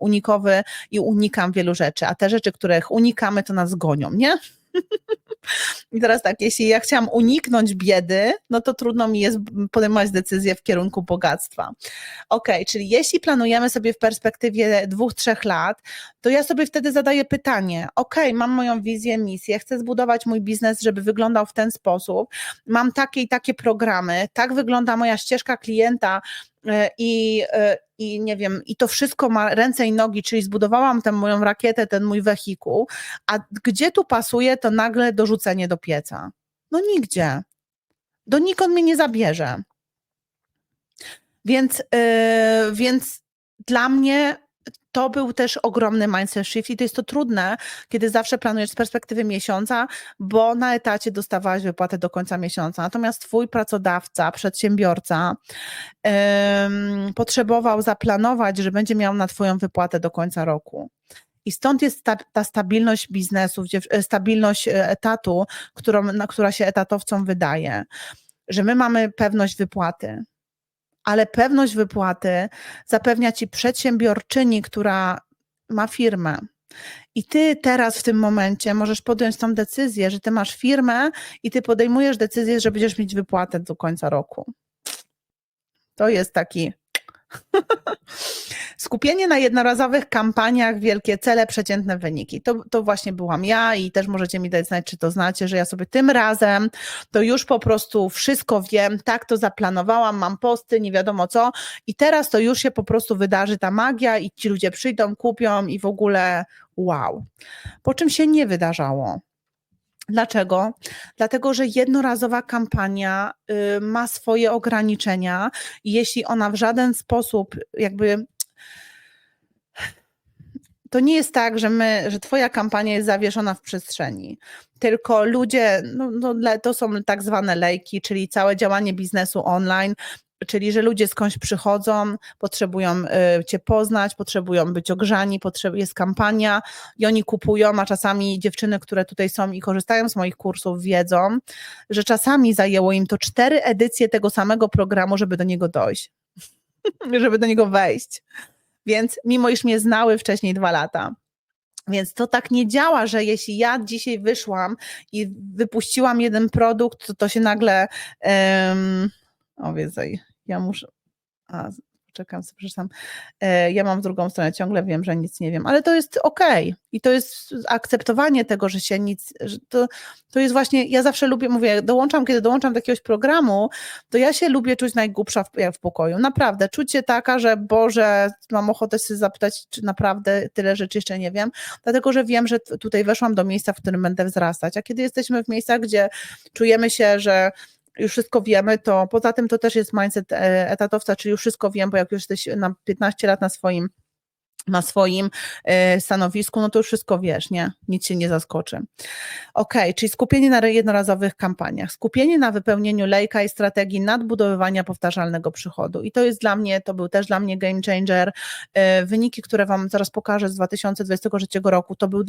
unikowy i unikam wielu rzeczy, a te rzeczy, których unikamy, to nas gonią, nie? I teraz tak, jeśli ja chciałam uniknąć biedy, no to trudno mi jest podejmować decyzję w kierunku bogactwa. Ok, czyli jeśli planujemy sobie w perspektywie dwóch, trzech lat, to ja sobie wtedy zadaję pytanie: OK, mam moją wizję, misję, chcę zbudować mój biznes, żeby wyglądał w ten sposób, mam takie i takie programy, tak wygląda moja ścieżka klienta, i, e, i nie wiem, i to wszystko ma ręce i nogi, czyli zbudowałam tę moją rakietę, ten mój wehikuł, a gdzie tu pasuje to nagle dorzucenie do pieca? No nigdzie. Donikąd mnie nie zabierze. Więc, yy, więc dla mnie to był też ogromny mindset shift i to jest to trudne, kiedy zawsze planujesz z perspektywy miesiąca, bo na etacie dostawałaś wypłatę do końca miesiąca. Natomiast twój pracodawca, przedsiębiorca ym, potrzebował zaplanować, że będzie miał na twoją wypłatę do końca roku. I stąd jest ta, ta stabilność biznesu, gdzie- stabilność e, etatu, którą, na, która się etatowcom wydaje, że my mamy pewność wypłaty, ale pewność wypłaty zapewnia ci przedsiębiorczyni, która ma firmę. I ty teraz w tym momencie możesz podjąć tą decyzję, że ty masz firmę i ty podejmujesz decyzję, że będziesz mieć wypłatę do końca roku. To jest taki. Skupienie na jednorazowych kampaniach, wielkie cele, przeciętne wyniki. To, to właśnie byłam ja i też możecie mi dać znać, czy to znacie, że ja sobie tym razem to już po prostu wszystko wiem, tak to zaplanowałam, mam posty, nie wiadomo co i teraz to już się po prostu wydarzy ta magia i ci ludzie przyjdą, kupią i w ogóle wow. Po czym się nie wydarzało. Dlaczego? Dlatego, że jednorazowa kampania y, ma swoje ograniczenia i jeśli ona w żaden sposób jakby to nie jest tak, że my, że twoja kampania jest zawieszona w przestrzeni, tylko ludzie, no, no, to są tak zwane lejki, czyli całe działanie biznesu online, czyli że ludzie skądś przychodzą, potrzebują y, cię poznać, potrzebują być ogrzani, potrzeb, jest kampania i oni kupują, a czasami dziewczyny, które tutaj są i korzystają z moich kursów wiedzą, że czasami zajęło im to cztery edycje tego samego programu, żeby do niego dojść, żeby do niego wejść. Więc mimo iż mnie znały wcześniej dwa lata. Więc to tak nie działa, że jeśli ja dzisiaj wyszłam i wypuściłam jeden produkt, to, to się nagle. Um, o wiedzaj, ja muszę. A, czekam, przepraszam. E, ja mam drugą stronę, ciągle wiem, że nic nie wiem, ale to jest okej. I to jest akceptowanie tego, że się nic. Że to, to jest właśnie. Ja zawsze lubię, mówię, dołączam, kiedy dołączam do jakiegoś programu, to ja się lubię czuć najgłupsza w, w pokoju. Naprawdę, czuć się taka, że Boże, mam ochotę się zapytać, czy naprawdę tyle rzeczy jeszcze nie wiem, dlatego że wiem, że tutaj weszłam do miejsca, w którym będę wzrastać. A kiedy jesteśmy w miejscach, gdzie czujemy się, że już wszystko wiemy, to poza tym to też jest mindset e, etatowca, czyli już wszystko wiem, bo jak już jesteś na 15 lat na swoim na swoim e, stanowisku, no to już wszystko wiesz, nie? Nic się nie zaskoczy. Ok, czyli skupienie na jednorazowych kampaniach, skupienie na wypełnieniu lejka i strategii nadbudowywania powtarzalnego przychodu. I to jest dla mnie, to był też dla mnie game changer. E, Wyniki, które Wam zaraz pokażę z 2023 roku, to był dla